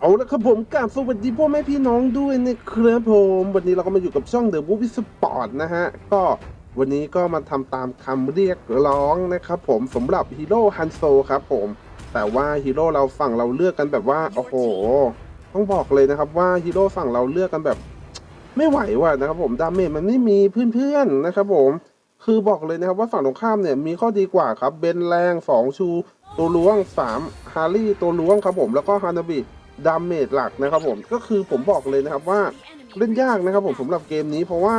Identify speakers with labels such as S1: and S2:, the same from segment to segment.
S1: เอาละครับผมกราบสวัสดีพ่อแม่พี่น้องด้วยนะครับผม วันนี้เราก็มาอยู่กับช่องเดอะบู v ิสปอร์ตนะฮะ ก็วันนี้ก็มาทำตามคำเรียกร้องนะครับผมสำหรับฮีโร่ฮันโซครับผม แต่ว่าฮีโร่เราฝั่งเราเลือกกันแบบว่า โอ้โห ต้องบอกเลยนะครับว่าฮีโร่ฝั่งเราเลือกกันแบบ ไม่ไหวว่ะนะครับผมดาเมจมันไม่มีเพื่อนๆนะครับผมคือบอกเลยนะครับว่าฝั่งตรงข้ามเนี่ยมีข้อดีกว่าครับเบนแรงสองชู ตัวล้วงสามฮาร์รี่ตัวล้วงครับผมแล้วก็ฮานาบิ ดาเมจหลักนะครับผมก็คือผมบอกเลยนะครับว่าเล่นยากนะครับผมสำหรับเกมนี้เพราะว่า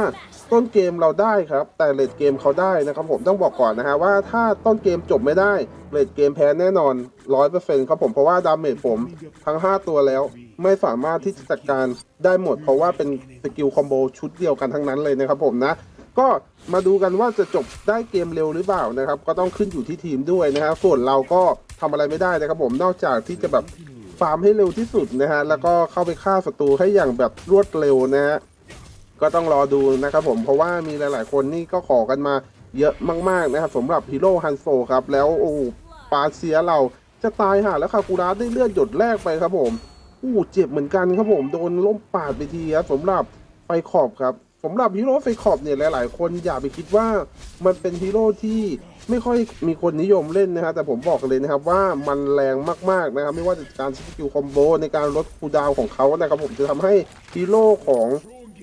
S1: ต้นเกมเราได้ครับ แต่เลดเกมเขาได้นะครับผมต้องบอกก่อนนะฮะว่าถ้าต้นเกมจบไม่ได้เลดเกมแพ้แน่นอนร้อยเปอร์เซ็นต์ครับผมเพราะว่าดาเมจผมทั้ง 5 ตัวแล้ว ไม่สามารถที่จะจัดการได้หมด เพราะว่าเป็นสกิลคอมโบชุดเดียวกันทั้งนั้นเลยนะครับผมนะก็มาดูกันว่าจะจบได้เกมเร็วหรือเปล่านะครับ ก็ต้องขึ้นอยู่ที่ทีมด้วยนะฮะส่วนเราก็ทำอะไรไม่ได้นะครับผมนอกจากที่จะแบบ ฟาร์มให้เร็วที่สุดนะฮะ แล้วก็เข้าไปฆ่าศัตรูให้อย่างแบบรวดเร็วนะฮะ ก็ต้องรอดูนะครับผม เพราะว่ามีหลาย ๆ คนนี่ก็ขอกันมาเยอะมาก ๆ นะครับสำหรับฮีโร่ฮันโซครับ แล้วโอ้โหปาเซียเราจะตายห่าแล้วคาคูระได้เลือดหยดแรกไปครับผมอู้เจ็บเหมือนกันครับผมโดนล้มปาดไปทีครับสำหรับไฟขอบครับสำหรับฮีโร่ไฟขอบเนี่ยหลาย ๆ คนอย่าไปคิดว่ามันเป็นฮีโร่ที่ ไม่ค่อยมีคนนิยมเล่นนะฮะแต่ผมบอกเลยนะครับว่ามันแรงมากๆนะครับ ไม่ว่าจะการสกิลคอมโบในการลดคูดาวของเขานะครับผมจะทำให้ฮีโร่ของ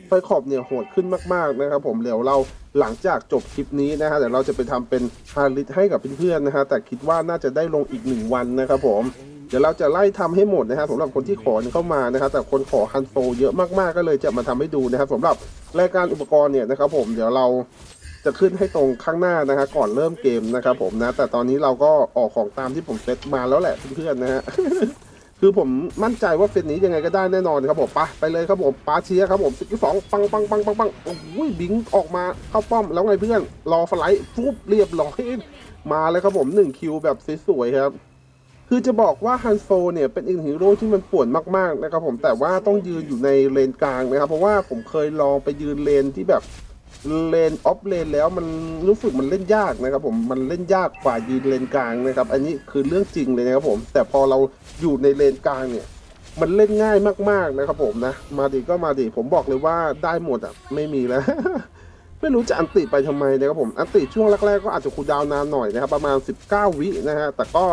S1: ไฟขอบเนี่ยโหดขึ้นมากๆนะครับ ผมเดี๋ยวเราหลังจากจบคลิปนี้นะฮะเดี๋ยวเราจะไปทำเป็นฮาริสให้กับเพื่อนๆนะฮะแต่คิดว่าน่าจะได้ลงอีกหนึ่งวันนะครับผมเดี๋ยวเราจะไล่ทำให้หมดนะครับสำหรับคนที่ขอเข้ามานะครับแต่คนขอฮันโซเยอะมากๆก็เลยจะมาทำให้ดูนะครับสำหรับรายการอุปกรณ์เนี่ยนะครับผมเดี๋ยวเรา จะขึ้นให้ตรงข้างหน้านะฮะก่อนเริ่มเกมนะครับผมนะ แต่ตอนนี้เราก็ออกของตามที่ผมเซตมาแล้วแหละเพื่อนๆนะฮะคือผมมั่นใจว่าเฟสนี้ยังไงก็ได้แน่นอนครับผมไปไปเลยครับผมปาเชียครับผมสิบสองปังปังปังปังปังโอ้ยบิงออกมาเข้าป้อมแล้วไงเพื่อนรอฟลท์ฟุบเรียบร้อยมาเลยครับผมหนึ่งคิวแบบสวยๆครับคือจะบอกว่าฮันโซเนี่ยเป็นอีกหนึ่งฮีโร่ที่มันป่วนมากๆนะครับผมแต่ว่าต้องยืนอยู่ในเลนกลางนะครับ เพราะว่าผมเคยลองไปยืนเลนที่แบบ เลนออฟเลนแล้วมันรู้สึกมันเล่นยากนะครับผมมันเล่นยากกว่ายืนเลนกลางนะครับ อันนี้คือเรื่องจริงเลยนะครับผม แต่พอเราอยู่ในเลนกลางเนี่ยมันเล่นง่ายมากๆนะครับผมนะ มาดิก็มาดิผมบอกเลยว่าได้หมดอะไม่มีแล้ว ไม่รู้จะอันติไปทำไมนะครับผมอันติช่วงแรกๆก็อาจจะคูดาวนานหน่อยนะครับ ประมาณ 19 วินะฮะแต่ก็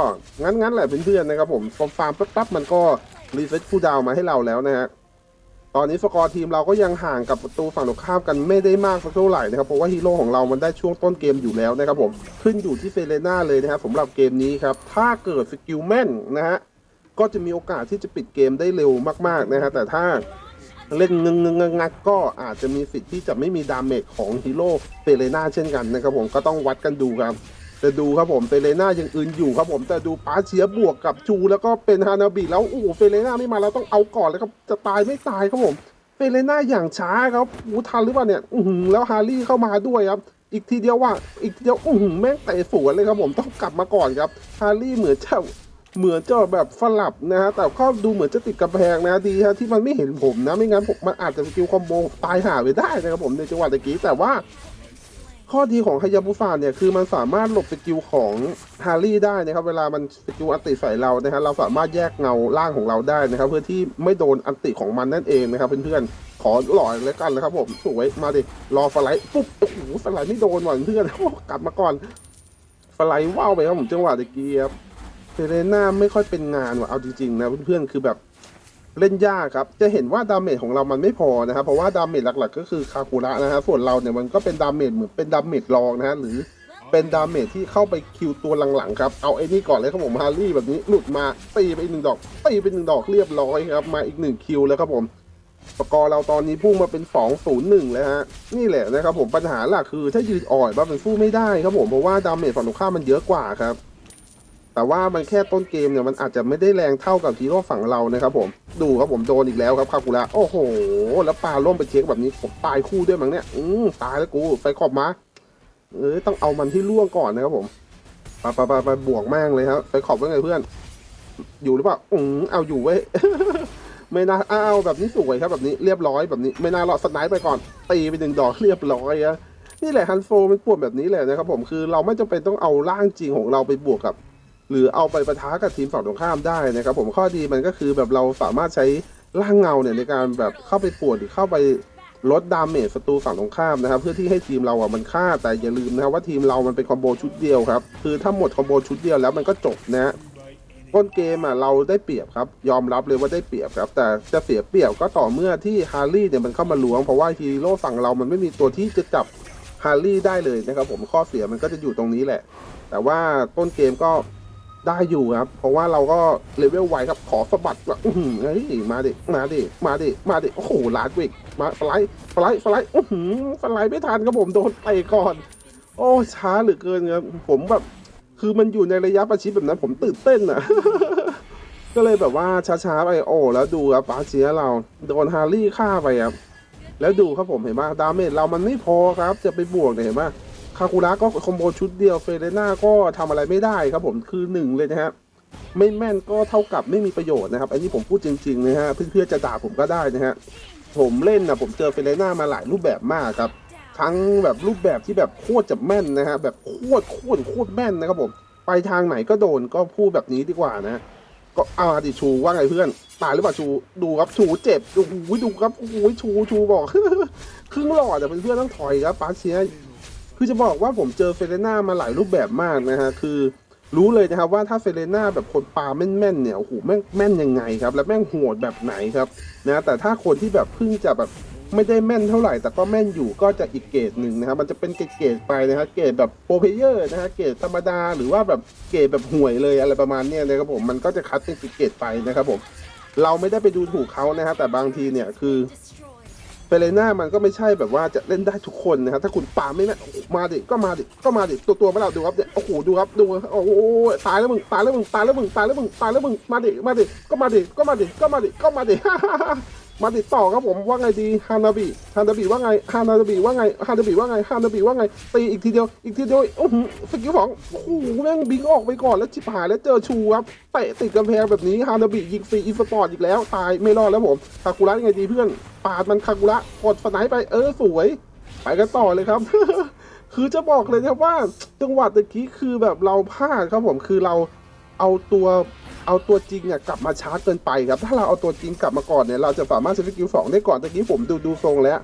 S1: งั้นๆแหละเพื่อนๆนะครับผมฟอร์มฟาร์มปั๊บๆมันก็รีเซ็ตคูดาวมาให้เราแล้วนะฮะ ตอนนี้สกอร์ทีมเราก็ยังห่างกับประตูฝั่งตรงข้ามกันไม่ได้มากสักเท่าไหร่นะครับเพราะว่าฮีโร่ของเรามันได้ช่วงต้นเกมอยู่แล้วนะครับผมขึ้นอยู่ที่เซเลน่าเลยนะครับสำหรับเกมนี้ครับถ้าเกิดสกิลแม่นนะฮะก็จะมีโอกาสที่จะปิดเกมได้เร็วมากๆนะฮะแต่ถ้าเล่นงึงงงงักก็อาจจะมีสิทธิ์ที่จะไม่มีดาเมจของฮีโร่เซเลน่าเช่นกันนะครับผมก็ต้องวัดกันดูครับ แต่ดูครับผมเซเลน่ายังอื่นอยู่ครับผมแต่ดูปาเชียบวกกับจูแล้วก็เป็นฮานาบิแล้วโอ้โหเซเลน่าไม่มาแล้วต้องเอาก่อนเลยครับจะตายไม่ตายครับผมเซเลน่าอย่างช้าครับอู้ทันหรือเปล่าเนี่ยอืแล้วฮารี่เข้ามาด้วยครับอีกทีเดียวว่าอีกเดียวอือหือแม่งเตะสวนเลยครับผมต้องกลับมาก่อนครับฮารี่เหมือนจะเหมือนจะแบบฝลับนะฮะแต่ก็ดูเหมือนจะติดกำแพงนะดีฮะที่มันไม่เห็นผมนะไม่งั้นผมมันอาจจะสกิลคอมโบตายหาไปได้นะครับผมในจังหวะตะกี้แต่ว่า ข้อดีของฮายาบุฟาเนี่ยคือมันสามารถหลบสกิลของฮารี่ได้นะครับ เวลามันสกิลอันติใส่เรานะฮะเราสามารถแยกเงาล่างของเราได้นะครับ เพื่อที่ไม่โดนอันติของมันนั่นเองนะครับเพื่อนๆขอหล่อแล้วกันนะครับผมสวยมาดิรอฟลายปุ๊บโอ้โหฟลายไม่โดนหว่ะเพื่อนกลับมาก่อนฟลายว่าวไปครับผมจังหวะตะกี้ครับเซเลน่าไม่ค่อยเป็นงานว่ะเอาจริงๆนะเพื่อนๆคือแบบ เล่นยากครับ จะเห็นว่าดาเมจของเรามันไม่พอนะครับ เพราะว่าดาเมจหลักๆ ก็คือคาคูระนะฮะส่วนเราเนี่ยมันก็เป็นดาเมจเหมือนเป็นดาเมจรองนะฮะหรือเป็นดาเมจที่เข้าไปคิวตัวหลังๆครับเอาไอ้นี่ก่อนเลยครับผมฮาร์รี่แบบนี้หลุดมาตีไปอีกหนึ่งดอกตีไปหนึ่งดอกเรียบร้อยครับมาอีกหนึ่งคิวแล้วครับผมสกอร์เราตอนนี้พุ่งมาเป็น2 0 1แล้วฮะนี่แหละนะครับผมปัญหาหลักคือถ้ายืนอ่อยบ้ามันสู้ไม่ได้ครับผมเพราะว่าดาเมจฝั่งตรงข้ามมันเยอะกว่าครับ แต่ว่ามันแค่ต้นเกมเนี่ยมันอาจจะไม่ได้แรงเท่ากับฮีโร่ฝั่งเรานะครับผมดูครับผมโดนอีกแล้วครับคาคูระโอ้โห แล้วปลาล่มไปเช็คแบบนี้ผมตายคู่ด้วยมั้งเนี่ยอืมตายแล้วกูไฟขอบมาเอ้ยต้องเอามันที่ล่วงก่อนนะครับผมไปไปไปไปบวกแม่งเลยครับไฟขอบว่าไงเพื่อน อยู่หรือเปล่าอืมเอาอยู่เว้ยไม่น่าเอาแบบนี้สวยครับแบบนี้เรียบร้อยแบบนี้ ไม่น่ารอดสไนป์ไปก่อนตีไปหนึ่งดอกเรียบร้อยอะนี่แหละฮันโฟมันปวดแบบนี้แหละนะครับผมคือเราไม่จำเป็นต้องเอาร่างจริงของเราไปบวกกับ หรือเอาไปประทะกับทีมฝั่งตรงข้ามได้นะครับ ผมข้อดีมันก็คือแบบเราสามารถใช้ร่างเงาเนี่ยในการแบบเข้าไปปวดหรือเข้าไปลดดาเมจศัตรูฝั่งตรงข้ามนะครับ เพื่อที่ให้ทีมเราอะมันฆ่าแต่อย่าลืมนะครับว่าทีมเรามันเป็นคอมโบชุดเดียวครับคือถ้าหมดคอมโบชุดเดียวแล้วมันก็จบนะฮะต้นเกมอะเราได้เปรียบครับ ยอมรับเลยว่าได้เปรียบครับ แต่จะเสียเปรียบก็ต่อเมื่อที่ฮาร์รี่เนี่ยมันเข้ามาล้วงเพราะว่าฮีโร่ฝั่งเรามันไม่มีตัวที่จะจับฮาร์รี่ได้เลยนะครับ ผมข้อเสียมันก็จะอยู่ตรงนี้แหละ แต่ว่าต้นเกมก็ ได้อยู่ครับ เพราะว่าเราก็เลเวลไวครับขอสะบัดแบบอื้อหือเฮ้ยมาดิมาดิมาดิมาดิโอ้โหลาดวิกมาสไลด์สไลด์สไลด์อื้อหือสไลด์ไม่ทันครับผมโดนไปก่อน โอ้ช้าเหลือเกินครับผมแบบคือมันอยู่ในระยะประชิดแบบนั้น ผมตื่นเต้นอะก็เลยแบบว่าช้าๆไปโอ้แล้วดูครับปาเชียเราโดนฮาร์รี่ฆ่าไปครับแล้วดูครับผมเห็นป่ะดาเมจเรามันไม่พอครับ จะไปบวกเนี่ยเห็นป่ะาคูระก็คอมโบชุดเดียวเฟเรน่าก็ทำอะไรไม่ได้ครับผมคือหนึ่งเลยนะฮะไม่แม่นก็เท่ากับไม่มีประโยชน์นะครับ อันนี้ผมพูดจริงๆนะฮะเพื่อนๆจะด่าผมก็ได้นะฮะผมเล่นนะผมเจอเฟเรน่ามาหลายรูปแบบมากครับ ทั้งแบบรูปแบบที่แบบโคตรจะแม่นนะฮะแบบโคตรโคตรโคตรแม่นนะครับผมไปทางไหนก็โดนก็พูดแบบนี้ดีกว่านะก็อาดิชูว่าไงเพื่อนตายหรือเปล่าชูดูครับชูเจ็บโอ้โหดูครับโอ้โหชูชูบอกครึ่งหลอดแต่เพื่อนต้องถอยครับปาเชีย คือจะบอกว่าผมเจอเฟเรน่ามาหลายรูปแบบมากนะฮะ คือรู้เลยนะครับว่าถ้าเฟเรน่าแบบคนปาแม่นๆเนี่ย โอ้โห แม่งแม่นยังไงครับ แล้วแม่งโหดแบบไหนครับนะแต่ถ้าคนที่แบบเพิ่งจะแบบไม่ได้แม่นเท่าไหร่ แต่ก็แม่นอยู่ก็จะอีกเกรดหนึ่งนะครับ มันจะเป็นเกรดๆไปนะฮะเกรดแบบโปรเพเยอร์นะฮะเกรดธรรมดา หรือว่าแบบเกรดแบบห่วยเลยอะไรประมาณนี้นะครับผม มันก็จะคัดเป็นเกรดไปนะครับผม เราไม่ได้ไปดูถูกเขานะฮะแต่บางทีเนี่ยคือ เฟเรน่ามันก็ไม่ใช่แบบว่าจะเล่นได้ทุกคนนะครับถ้าคุณปาไม่แม่นมาดิก็มาดิก็มาดิตัวตัวไม่เราดูครับเนี่ยโอ้โหดูครับดูโอ้โหตายแล้วมึงตายแล้วมึงตายแล้วมึงตายแล้วมึงตายแล้วมึงมาดิมาดิก็มาดิก็มาดิก็มาดิก็มาดิ มาติดต่อครับผมว่าไงดีฮานาบิฮานาบิว่าไงฮานาบิว่าไงฮานาบิว่าไงฮานาบิว่าไงตีอีกทีเดียวอีกทีเดียวโอ้โหสกิลสองโอ้โหแม่งบิงออกไปก่อนแล้วชิบหายแล้วเจอชูครับเตะติดกำแพงแบบนี้ฮานาบิยิงฟรีอีสปอร์ตอีกแล้วตายไม่รอดแล้วผมคากุระยังไงดีเพื่อนปาดมันคากุระกดสไนไปเออสวย ไปกันต่อเลยครับคือจะบอกเลยครับว่าจังหวะตะกี้คือแบบเราพลาดครับผมคือเราเอาตัว เอาตัวจริงเนี่ยกลับมาช้าเกินไปครับ ถ้าเราเอาตัวจริงกลับมาก่อนเนี่ยเราจะสามารถใช้สกิลสองได้ก่อนตะกี้ผมดูดูทรงแล้ว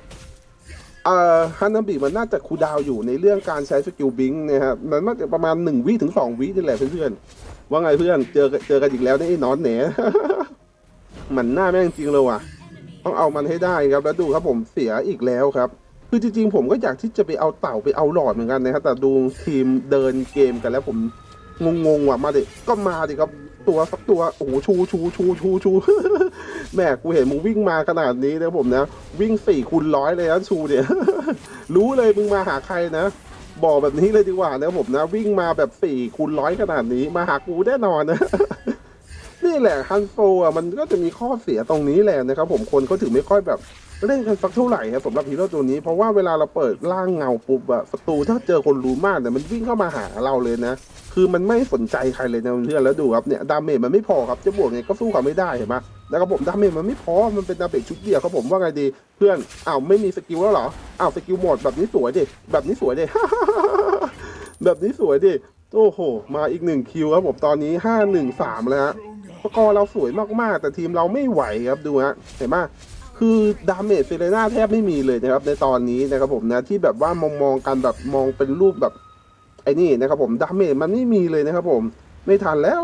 S1: เอ่อฮันนัมบีมันน่าจะคูดาวอยู่ในเรื่องการใช้สกิลบิงนะครับมันน่าจะประมาณหนึ่งวิถึงสองวินี่แหละเพื่อนๆว่าไงเพื่อนเจอเจอกันอีกแล้วนี่ไอ้นอนแหนมันหน้าแม่งจริงเลยว่ะ ต้องเอามันให้ได้ครับแล้วดูครับผมเสียอีกแล้วครับคือจริงๆผมก็อยากที่จะไปเอาเต่าไปเอาหลอดเหมือนกันนะครับแต่ดูทีมเดินเกมกันแล้วผมงงๆว่ะมาดิก็มาดิครับ ตัวสักตัวโอ้โหชูชูชูชูชูแม่กูเห็นมึงวิ่งมาขนาดนี้นะผมนะ วิ่งสี่คูณร้อยเลยนะชูเนี่ย รู้เลยมึงมาหาใครนะ บอกแบบนี้เลยดีกว่านะผมนะ วิ่งมาแบบสี่คูณร้อยขนาดนี้มาหากูแน่นอนนะนี่แหละฮันโซอะมันก็จะมีข้อเสียตรงนี้แหละนะครับผมคนเขาถึงไม่ค่อยแบบ เล่นกันสักเท่าไหร่ครับสำหรับฮีโร่ตัวนี้เพราะว่าเวลาเราเปิดร่างเงาปุ๊บอะศัตรูถ้าเจอคนรู้มากเนี่ยมันวิ่งเข้ามาหาเราเลยนะ คือมันไม่สนใจใครเลยนะเพื่อนแล้วดูครับเนี่ยดาเมจมันไม่พอครับจะบวกไงก็สู้เขาไม่ได้เห็นไหมแล้วครับผมดาเมจมันไม่พอมันเป็นดาเมจชุดเดียวครับผมว่าไงดีเพื่อนอ้าวไม่มีสกิลแล้วเหรออ้าวสกิลหมดแบบนี้สวยดิแบบนี้สวยดิแบบนี้สวยดิโอ้โห มาอีกหนึ่งคิวครับผมตอนนี้ห้าหนึ่งสามแล้วฮะสกอร์เราสวยมากๆ แต่ทีมเราไม่ไหวครับดูฮะเห็นไหม คือดาเมจเซเลน่าแทบไม่มีเลยนะครับในตอนนี้นะครับผมนะที่แบบว่ามองมองๆกันแบบมองเป็นรูปแบบไอ้นี่นะครับผมดาเมจมันไม่มีเลยนะครับผมไม่ทันแล้ว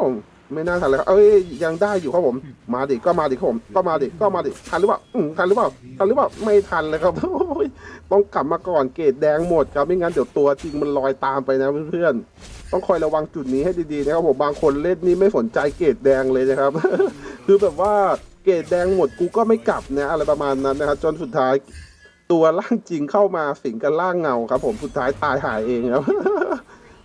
S1: ไม่น่าทันแล้วครับเอ้ยยังได้อยู่ครับผม มาดิก็มาดิครับผมก็มาดิก็มาดิทันหรือเปล่าอืมทันหรือเปล่าทันหรือเปล่าไม่ทันเลยครับโอ้ยต้องกลับมาก่อนเกรดแดงหมดครับไม่งั้นเดี๋ยวตัวจริงมันลอยตามไปนะเพื่อนๆต้องคอยระวังจุดนี้ให้ดีๆนะครับผมบางคนเล่นนี่ไม่สนใจเกรดแดงเลยนะครับ คือแบบว่า เกรดแดงหมดกูก็ไม่กลับนะอะไรประมาณนั้นนะครับจนสุดท้ายตัวร่างจริงเข้ามาสิงกับร่างเงาครับ ผมสุดท้ายตายหายเองครับ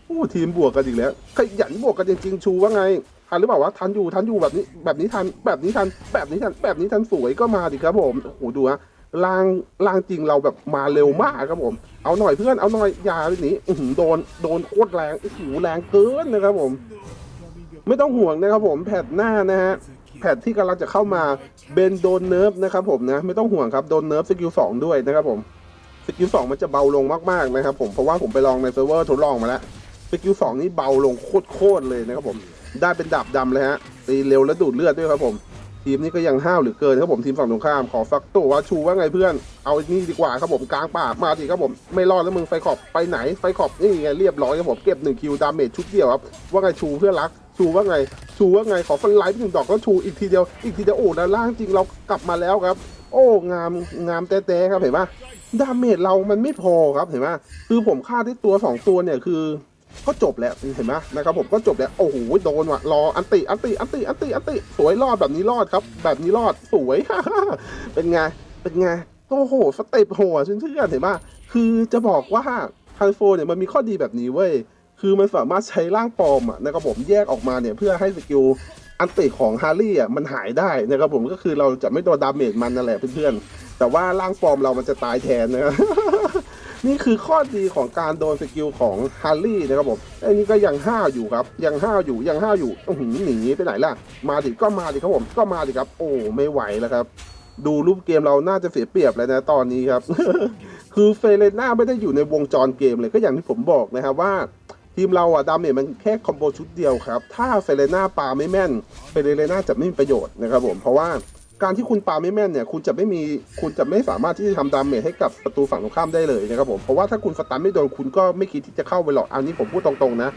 S1: โอ้ทีมบวกกันอีกแล้วขยันบวกกันจริงๆชูว่าไงทันหรือเปล่าวะทันอยู่ทันอยู่แบบนี้ แบบนี้ทันแบบนี้ทันแบบนี้ทันแบบนี้ทันสวยก็มาดิครับผมโอ้โหดูฮะล่างล่างจริงเราแบบมาเร็วมากครับผม เอาหน่อยเพื่อนเอาหน่อยยาไปหนีอื้อหือโดนโดนโคตรแรงโอ้โหแรงเกินนะครับผม ไม่ต้องห่วงนะครับผมแพทหน้านะฮะ แพทที่กำลังจะเข้ามาเบนโดนเนิร์ฟนะครับผมนะ ไม่ต้องห่วงครับโดนเนิร์ฟสกิลสองด้วยนะครับผมสกิลสองมันจะเบาลงมากๆนะครับผมเพราะว่าผมไปลองในเซิร์ฟเวอร์ทดลองมาแล้วสกิลสองนี่เบาลงโคตรๆเลยนะครับผมได้เป็นดาบดำเลยฮะตีเร็วและดูดเลือดด้วยครับผม ทีมนี้ก็ยังห้าวหรือเกินครับผมทีมฝั่งตรงข้ามขอฟักตัวว่าชูว่าไงเพื่อน เอานี่ดีกว่าครับผมกลางป่ามาดิครับผมไม่รอดแล้วมึงไฟขอบไปไหนไฟขอบนี่ไงเรียบร้อยครับผมเก็บหนึ่งคิวดาเมจชุดเดียวครับว่าไงชูเพื่อรัก ชูว่าไง ชูว่าไงขอฟันไลฟ์หนึ่งดอกก็ชูอีกทีเดียวอีกทีเดียวโอ้ด้านล่างจริงเรากลับมาแล้วครับ โอ้งามงามแต้ๆครับเห็นปะดาเมจเรามันไม่พอครับเห็นปะคือผมฆ่าที่ตัวสองตัวเนี่ยคือก็จบแล้วเห็นไหมนะครับผมก็จบแล้วโอ้โหโดนว่ะรออันติอันติอันติอันติอันติสวยรอดแบบนี้รอดครับ แบบนี้รอดสวย เป็นไงเป็นไงโอ้โหสเต็ปโหดเชื่อเห็นไหมคือจะบอกว่าฮันโฟเนี่ยมันมีข้อดีแบบนี้เว้ย คือมันสามารถใช้ร่างปลอมอะนะครับผมแยกออกมาเนี่ยเพื่อให้สกิลอันติของฮาร์รี่อะมันหายได้นะครับผมก็คือเราจะไม่โดนดาเมจมันนั่นแหละเพื่อนๆแต่ว่าร่างปลอมเรามันจะตายแทนนะครับนี่คือข้อดีของการโดนสกิลของฮาร์รี่นะครับผมไอ้นี่ก็ยังห้าวอยู่ครับ ยังห้าวอยู่ยังห้าวอยู่อื้อหือหนีไปไหนล่ะ มาดิก็มาดิครับผมก็มาดิครับ โอ้ไม่ไหวแล้วครับ ดูรูปเกมเราน่าจะเสียเปรียบแล้วนะตอนนี้ครับ คือเฟเรน่าไม่ได้อยู่ในวงจรเกมเลยก็อย่างที่ผมบอกนะครับว่า ทีมเราอะดาเมจมันแค่คอมโบชุดเดียวครับ ถ้าเฟเรน่าปาไม่แม่นเฟเรน่าจะไม่มีประโยชน์นะครับผมเพราะว่าการที่คุณปาไม่แม่นเนี่ย คุณจะไม่มีคุณจะไม่สามารถที่จะทำดาเมจให้กับประตูฝั่งตรงข้ามได้เลยนะครับผมเพราะว่าถ้าคุณสตันไม่โดนคุณก็ไม่คิดที่จะเข้าไปหรอกอันนี้ผมพูดตรงๆนะ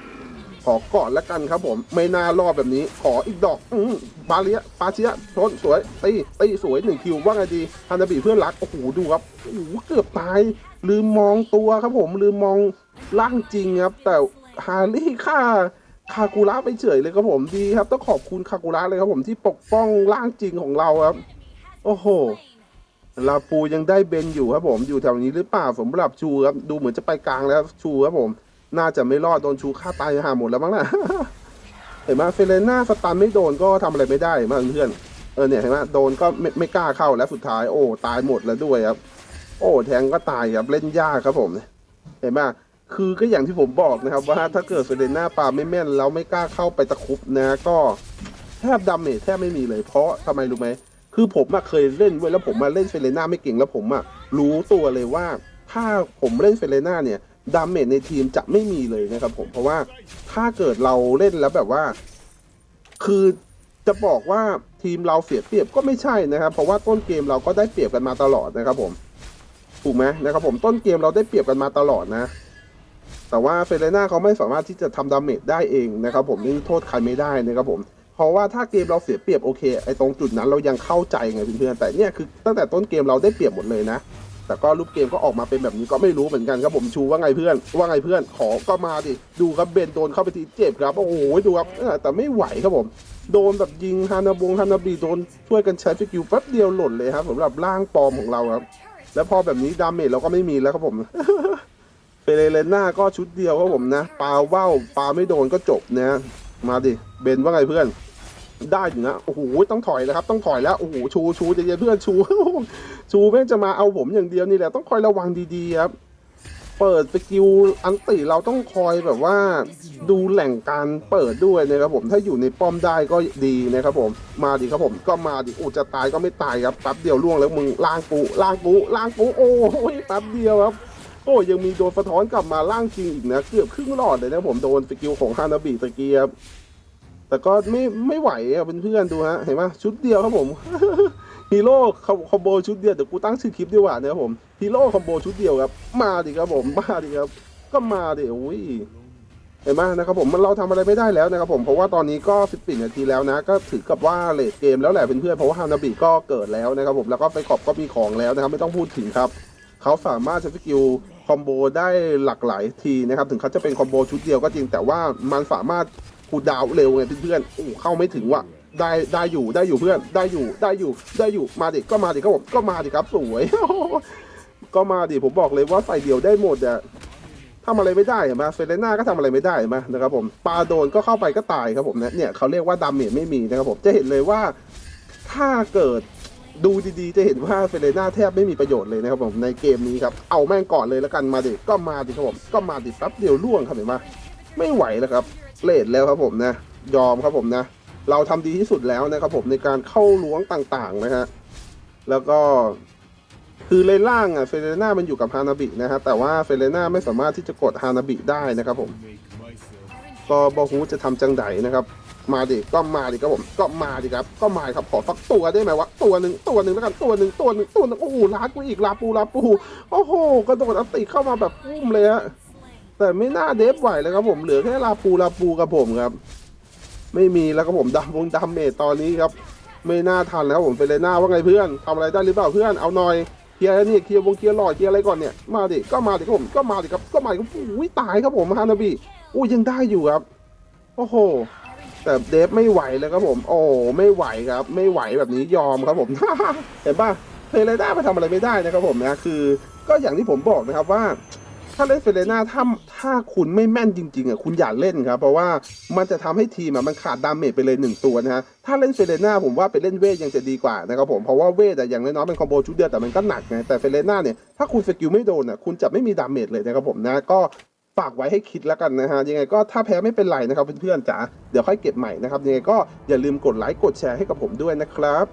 S1: ขอก่อนละกันครับผมไม่น่ารอดแบบนี้ ขออีกดอกอืมบาเลียปาเชียชนสวยตีตีสวยหนึ่งคิวว่าไงดีฮานาบิเพื่อนรักโอ้โหดูครับโอ้โหเกือบตายลืมมองตัวครับผมลืมมองร่างจริงครับ แต่ ฮารี่ฆ่าคากูระไปเฉยเลยครับผมดีครับ ต้องขอบคุณคากูระเลยครับผมที่ปกป้องร่างจริงของเราครับ โอ้โหลาปูยังได้เบนอยู่ครับผมอยู่แถวนี้หรือเปล่าสำหรับชูครับดูเหมือนจะไปกลางแล้วชูครับผม น่าจะไม่รอดโดนชูฆ่าตายหาหมดแล้วมั้งนะเห็นไหมเฟเรน่าสตันไม่โดนก็ทำอะไรไม่ได้มาเพื่อนเออเนี่ยเห็นไหมโดนก็ไม่ไม่กล้าเข้าแล้วสุดท้ายโอ้ตายหมดแล้วด้วยครับ โอ้แทงก็ตายครับเล่นยากครับผม เห็นไหม คือก็อย่างที่ผมบอกนะครับว่าถ้าเกิดเฟเรน่าปาไม่แม่นแล้วไม่กล้าเข้าไปตะครุบนะก็แทบดาเมจแทบไม่มีเลยเพราะทำไมรู้ไหมคือผมอะเคยเล่นไว้แล้วผมมาเล่นเฟเรน่าไม่เก่งแล้วผมอะรู้ตัวเลยว่า ถ้าผมเล่นเฟเรน่าเนี่ยดาเมจในทีมจะไม่มีเลยนะครับผมเพราะว่าถ้าเกิดเราเล่นแล้วแบบว่า คือจะบอกว่าทีมเราเสียเปรียบก็ไม่ใช่นะครับ เพราะว่าต้นเกมเราก็ได้เปรียบกันมาตลอดนะครับผมถูกไหมนะครับผมต้นเกมเราได้เปรียบกันมาตลอดนะ แต่ว่าเฟเรน่าเขาไม่สามารถที่จะทำดาเมจได้เองนะครับผมนี่โทษใครไม่ได้นะครับผมเพราะว่าถ้าเกมเราเสียเปรียบโอเคไอ้ตรงจุดนั้นเรายังเข้าใจไงเพื่อนๆแต่เนี่ยคือตั้งแต่ต้นเกมเราได้เปรียบหมดเลยนะ แต่ก็รูปเกมก็ออกมาเป็นแบบนี้ก็ไม่รู้เหมือนกันครับผมชูว่าไงเพื่อน ว่าไงเพื่อนขอก็มาดิดูครับเบนโดนเข้าไปทีเจ็บครับโอ้โหดูครับแต่ไม่ไหวครับผมโดนแบบยิงฮานาบงฮานาบีโดนช่วยกันใช้สกิลแป๊บเดียวหล่นเลยครับสำหรับร่างปลอมของเราครับแล้วพอแบบนี้ดาเมจเราก็ไม่มีแล้วครับผม เปเรเลน่าก็ชุดเดียวครับผมนะปาว่าวปาไม่โดนก็จบนะมาดิเบนว่าไงเพื่อน ได้อยู่นะโอ้โหต้องถอยแล้วครับ ต้องถอยแล้วโอ้โหชูชูใจเย็นเพื่อนชูชูแม่งจะมาเอาผมอย่างเดียวนี่แหละต้องคอยระวังดีๆครับเปิดสกิลอันติเราต้องคอยแบบว่าดูแหล่งการเปิดด้วยนะครับผมถ้าอยู่ในป้อมได้ก็ดีนะครับผมมาดิครับผมก็มาดิอ้จะตายก็ไม่ตายครับแป๊บเดียวล่วงแล้วมึงล่างกูล่างกูล่างกูโอ้ยแป๊บเดียวครับ โอ้ยังมีโดนสะท้อนกลับมาล่างจริงอีกนะ เกือบครึ่งหลอดเลยนะผมโดนสกิลของฮานาบิตะเกียบ แต่ก็ไม่ไม่ไหวอะเพื่อนๆดูฮะ เห็นไหมชุดเดียวครับผมฮีโร่คอมโบชุดเดียวเดี๋ยวกูตั้งชื่อคลิปดีกว่านะครับผมฮีโร่คอมโบชุดเดียวครับมาดิครับผมมาดิครับ ก็มาดิโอ้ยเห็นไหมนะครับผมมันเราทำอะไรไม่ได้แล้วนะครับผมเพราะว่าตอนนี้ก็14นาทีแล้วนะ ก็ถือกับว่าเลทเกมแล้วแหละเพื่อนๆเพราะว่าฮานาบิก็เกิดแล้วนะครับผมแล้วก็ไปขอบก็มีของแล้วนะครับไม่ต้องพูดถึงครับ เขาสามารถใช้สกิล คอมโบได้หลากหลายทีนะครับ ถึงเขาจะเป็นคอมโบชุดเดียวก็จริง แต่ว่ามันสามารถคูดาวเร็วไงเพื่อนๆโอ้เข้าไม่ถึงว่ะได้ได้อยู่ได้อยู่เพื่อนได้อยู่ได้อยู่ได้อยู่มาดิก็มาดิครับผมก็มาดิครับสวย ก็มาดิผมบอกเลยว่าใส่เดียวได้หมดอะทำอะไรไม่ได้เห็นไหมเฟเรน่าก็ทำอะไรไม่ได้เห็นะครับผมปาโดนก็เข้าไปก็ตายครับผมเนี่ยเนี่ยเขาเรียกว่าดาเมจไม่มีนะครับผมจะเห็นเลยว่าถ้าเกิด ดูดีๆ จะเห็นว่าเฟเรน่าแทบไม่มีประโยชน์เลยนะครับผมในเกมนี้ครับ เอาแม่งก่อนเลยแล้วกันมาดิก็มาดิครับผมก็มาดิแป๊บเดียวล่วงครับเห็นไหมไม่ไหวแล้วครับเลดแล้วครับผมนะ ยอมครับผมนะ เราทำดีที่สุดแล้วนะครับผมในการเข้าล้วงต่างๆนะฮะแล้วก็คือเลนล่างอะเฟเรน่ามันอยู่กับฮานาบินะฮะแต่ว่าเฟเรน่าไม่สามารถที่จะกดฮานาบิได้นะครับผมก็บอกฮูจะทำจังไดนะครับ มาดิก็มาดิครับผมก็มาดิครับ ก็มาครับขอสักตัวได้ไหมวะตัวหนึ่งตัวหนึ่งแล้วกันตัวหนึ่งตัวหนึ่งตัวหนึ่งโอ้โหลาดกูอีกลาปูลาปูโอ้โหกระโดดอัติเข้ามาแบบปุ้มเลยฮะแต่ไม่น่าเดฟไหวเลยครับผมเหลือแค่ลาปูลาปูกับผมครับ ไม่มีแล้วครับผมดำวงดำเมจตอนนี้ครับ ไม่น่าทันแล้วครับผมไปเลยหน้าว่าไงเพื่อนทำอะไรได้หรือเปล่าเพื่อนเอาหน่อยเคลียร์นี่เคลียร์วงเคลียร์หลอดเคลียร์อะไรก่อนเนี่ยมาดิก็มาดิครับผมก็มาดิครับก็มาดิครับอุ้ยตายครับผมฮานาบิอุ้ยยังได้อยู่ครับ โอ้โห แต่เดฟไม่ไหวเลยครับผม โอ้ไม่ไหวครับ ไม่ไหวแบบนี้ยอมครับผม เห็นปะเพลย์ไรด้าไปทำอะไรไม่ได้นะครับผมนะคือ ก็อย่างที่ผมบอกนะครับว่า ถ้าเล่นเฟเรน่าถ้าถ้าคุณไม่แม่นจริงๆอะคุณอย่าเล่นครับ เพราะว่ามันจะทำให้ทีมอะมันขาดดาเมจไปเลยหนึ่งตัวนะฮะถ้าเล่นเฟเรน่าผมว่าไปเล่นเวทยังจะดีกว่านะครับผมเพราะว่าเวทอ่อย่างน้อยๆเป็นคอมโบชุดเดียวแต่มันก็หนักไงแต่เฟเรน่าเนี่ยถ้าคุณสกิลไม่โดนอะคุณจะไม่มีดาเมจเลยนะครับผมนะก็ ฝากไว้ให้คิดแล้วกันนะฮะยังไงก็ถ้าแพ้ไม่เป็นไรนะครับเพื่อนๆจ๋าเดี๋ยวค่อยเก็บใหม่นะครับยังไงก็อย่าลืมกดไลค์กดแชร์ให้กับผมด้วยนะครับ